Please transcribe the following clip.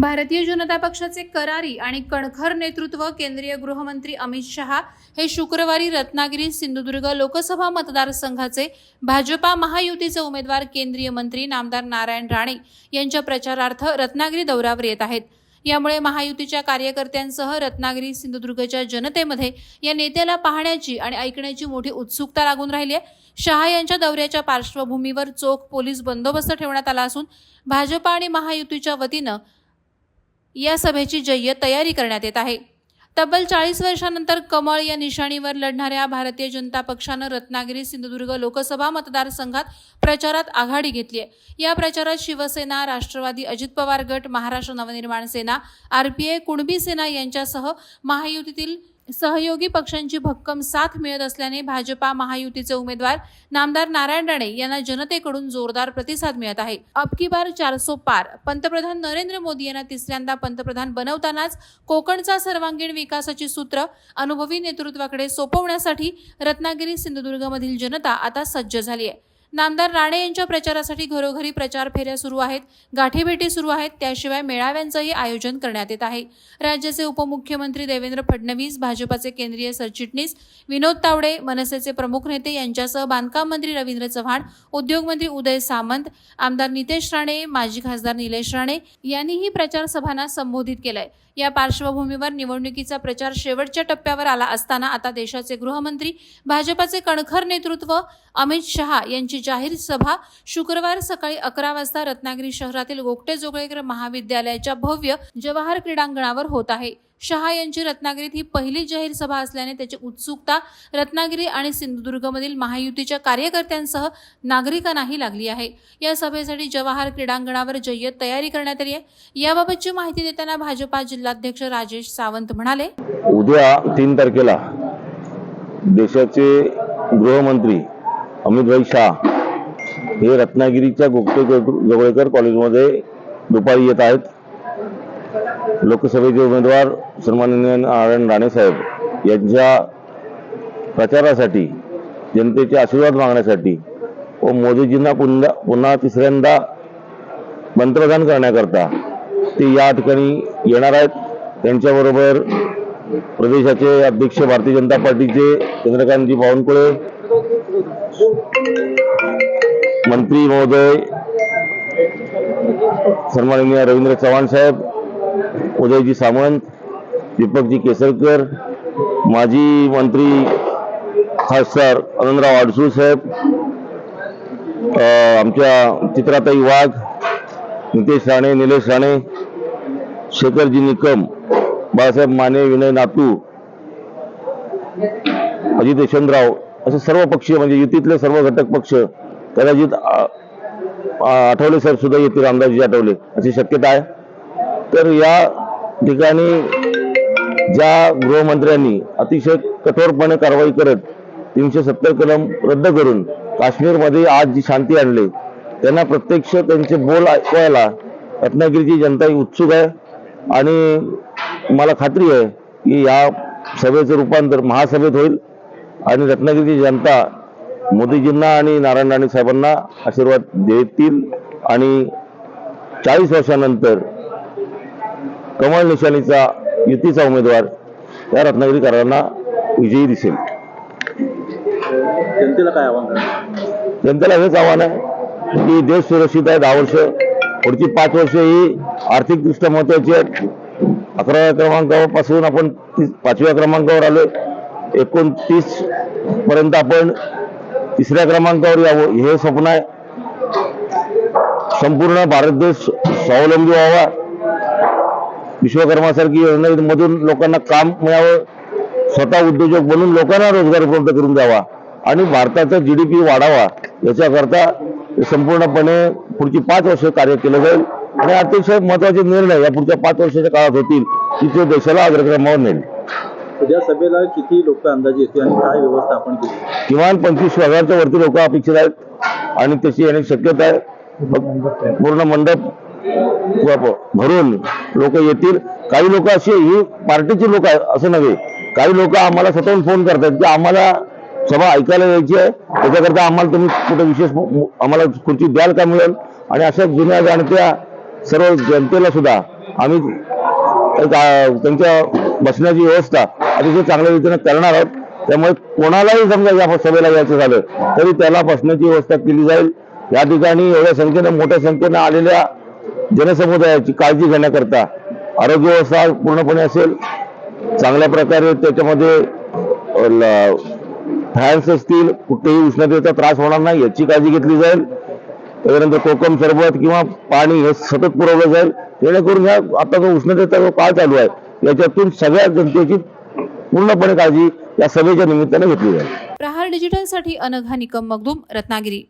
भारतीय जनता पक्षाचे करारी आणि कणखर नेतृत्व केंद्रीय गृहमंत्री अमित शहा हे शुक्रवारी रत्नागिरी सिंधुदुर्ग लोकसभा मतदारसंघाचे भाजपा महायुतीचे उमेदवार केंद्रीय मंत्री नामदार नारायण राणे यांच्या प्रचारार्थ रत्नागिरी दौऱ्यावर येत आहेत. यामुळे महायुतीच्या कार्यकर्त्यांसह रत्नागिरी सिंधुदुर्गच्या जनतेमध्ये या नेत्याला पाहण्याची आणि ऐकण्याची मोठी उत्सुकता लागून राहिली आहे. शहा यांच्या दौऱ्याच्या पार्श्वभूमीवर चोख पोलीस बंदोबस्त ठेवण्यात आला असून भाजपा आणि महायुतीच्या वतीनं या सभेची जय्य तयारी करण्यात येत आहे. तब्बल चाळीस वर्षानंतर कमळ या निशाणीवर लढणाऱ्या भारतीय जनता पक्षानं रत्नागिरी सिंधुदुर्ग लोकसभा मतदारसंघात प्रचारात आघाडी घेतली आहे. या प्रचारात शिवसेना राष्ट्रवादी अजित पवार गट महाराष्ट्र नवनिर्माण सेना आरपीआय कुणबी सेना यांच्यासह महायुतीतील सहयोगी पक्षांची भक्कम साथ मिळत असल्याने भाजपा महायुतीचे उमेदवार नामदार नारायण राणे यांना जनतेकडून जोरदार प्रतिसाद मिळत आहे. अब की बार चारसो पार. पंतप्रधान नरेंद्र मोदी यांना तिसऱ्यांदा पंतप्रधान बनवतानाच कोकणचा सर्वांगीण विकासाची सूत्र अनुभवी नेतृत्वाकडे सोपवण्यासाठी रत्नागिरी सिंधुदुर्गमधील जनता आता सज्ज झाली आहे. नामदार राणे यांच्या प्रचारासाठी घरोघरी प्रचार फेऱ्या सुरू आहेत. गाठीभेटी सुरू आहेत. त्याशिवाय मेळाव्यांचंही आयोजन करण्यात येत आहे. राज्याचे उपमुख्यमंत्री देवेंद्र फडणवीस भाजपाचे केंद्रीय सरचिटणीस विनोद तावडे मनसेचे प्रमुख नेते यांच्यासह बांधकाम मंत्री रवींद्र चव्हाण उद्योगमंत्री उदय सामंत आमदार नितेश राणे माजी खासदार निलेश राणे यांनीही प्रचार सभांना संबोधित केलंय. या पार्श्वभूमीवर निवडणुकीचा प्रचार शेवटच्या टप्प्यावर आला असताना आता देशाचे गृहमंत्री भाजपाचे कणखर नेतृत्व अमित शहा यांची जाहीर सभा शुक्रवार सकाळी अकरा वाजता रत्नागिरी शहरातील गोगटे जोगळेकर महाविद्यालयाच्या भव्य जवाहर क्रीडांगणावर होत आहे. शहा यांची रत्नागिरीत ही पहिली जाहीर सभा असल्याने त्याची उत्सुकता रत्नागिरी आणि सिंधुदुर्गमधील महायुतीच्या कार्यकर्त्यांसह नागरिकांनाही लागली आहे. या सभेसाठी जवाहर क्रीडांगणावर जय्यत तयारी करण्यात आली आहे. याबाबतची माहिती देताना भाजपा जिल्हाध्यक्ष राजेश सावंत म्हणाले उद्या तीन तारखेला देशाचे गृहमंत्री अमितभाई शाह हे रत्नागिरीच्या गोगटे जवळकर कॉलेजमध्ये दुपारी येत आहेत. लोकसभेचे उमेदवार सन्माननीय नारायण राणे साहेब यांच्या प्रचारासाठी जनतेचे आशीर्वाद मागण्यासाठी व मोदीजींना पुन्हा पुन्हा तिसऱ्यांदा पंतप्रधान करण्याकरता ते या ठिकाणी येणार आहेत. त्यांच्याबरोबर प्रदेशाचे अध्यक्ष भारतीय जनता पार्टीचे चंद्रकांतजी बावनकुळे मंत्री महोदय सन्माननीय रवींद्र चव्हाण साहेब उदयजी सामंत दीपकजी केसरकर माजी मंत्री खासदार आनंदराव आडसूळ साहेब आमच्या चित्राताई वाघ नितेश राणे निलेश राणे शेखरजी निकम बाळासाहेब माने विनय नातू अजित यशवंतराव असे सर्व पक्षीय म्हणजे युतीतले सर्व घटक पक्ष कदाचित आठवले साहेब सुद्धा येतील रामदासजी आठवले अशी शक्यता आहे. तर या ठिकाणी ज्या गृहमंत्र्यांनी अतिशय कठोरपणे कारवाई करत तीनशे सत्तर कलम रद्द करून काश्मीरमध्ये आज जी शांती आणली त्यांना प्रत्यक्ष त्यांचे बोल ऐकवायला रत्नागिरीची जनता ही उत्सुक आहे. आणि मला खात्री आहे की या सभेचं रूपांतर महासभेत होईल. आणि रत्नागिरीची जनता मोदीजींना आणि नारायण राणे साहेबांना आशीर्वाद देतील. आणि चाळीस वर्षानंतर कमळ निशाणीचा युतीचा उमेदवार या रत्नागिरीकरांना विजयी दिसेल. जनतेला काय आव्हान? जनतेला हेच आव्हान आहे की देश सुरक्षित आहे दहा वर्ष पुढची पाच वर्ष ही आर्थिकदृष्ट्या महत्वाची आहेत. अकराव्या क्रमांकापासून आपण पाचव्या क्रमांकावर आलो एकोणतीस पर्यंत आपण तिसऱ्या क्रमांकावर यावं हे स्वप्न आहे. संपूर्ण भारत देश स्वावलंबी व्हावा. विश्वकर्मासारखी योजनेमधून लोकांना काम मिळावं स्वतः उद्योजक बनून लोकांना रोजगार उपलब्ध करून द्यावा आणि भारताचा जीडीपी वाढावा याच्याकरता संपूर्णपणे पुढची पाच वर्ष कार्य केलं जाईल. आणि अतिशय महत्त्वाचे निर्णय या पुढच्या पाच वर्षाच्या काळात होतील की ते देशाला अग्रक्रमावर नेईल. उद्या सभेला किती लोक अंदाजे येतील आणि काय व्यवस्था आपण केली? किमान पंचवीस हजारच्या वरती लोक अपेक्षित आहेत आणि तशी येण्याची शक्यता आहे. पूर्ण मंडप भरून लोक येतील. काही लोक अशी ही पार्टीची लोक आहेत असं नव्हे. काही लोक आम्हाला स्वतःहून फोन करतात की आम्हाला सभा ऐकायला यायची आहे. त्याच्याकरता आम्हाला तुम्ही कुठे विशेष आम्हाला खुर्ची द्याल का मिळेल? आणि अशा जुन्या जाणत्या सर्व जनतेला सुद्धा आम्ही त्यांच्या बसण्याची व्यवस्था अतिशय चांगल्या रीतीने करणार आहोत. त्यामुळे कोणालाही समजा या सभेला यायचं झालं तरी त्याला बसण्याची व्यवस्था केली जाईल. या ठिकाणी एवढ्या संख्येनं मोठ्या संख्येनं आलेल्या जनसमुदायाची काळजी घेण्याकरता आरोग्य व्यवस्था पूर्णपणे असेल चांगल्या प्रकारे त्याच्यामध्ये फॅन्स असतील कुठेही उष्णतेचा त्रास होणार नाही याची काळजी घेतली जाईल. त्याच्यानंतर कोकम सरबत किंवा पाणी हे सतत पुरवलं जाईल. जेणेकरून ह्या आता जो उष्णतेचा जो काळ चालू आहे याच्यातून सगळ्या जनतेची पूर्णपणे काळजी या सभेच्या निमित्ताने घेतली जाईल. प्रहार डिजिटलसाठी अनघा निकम मगदूम रत्नागिरी.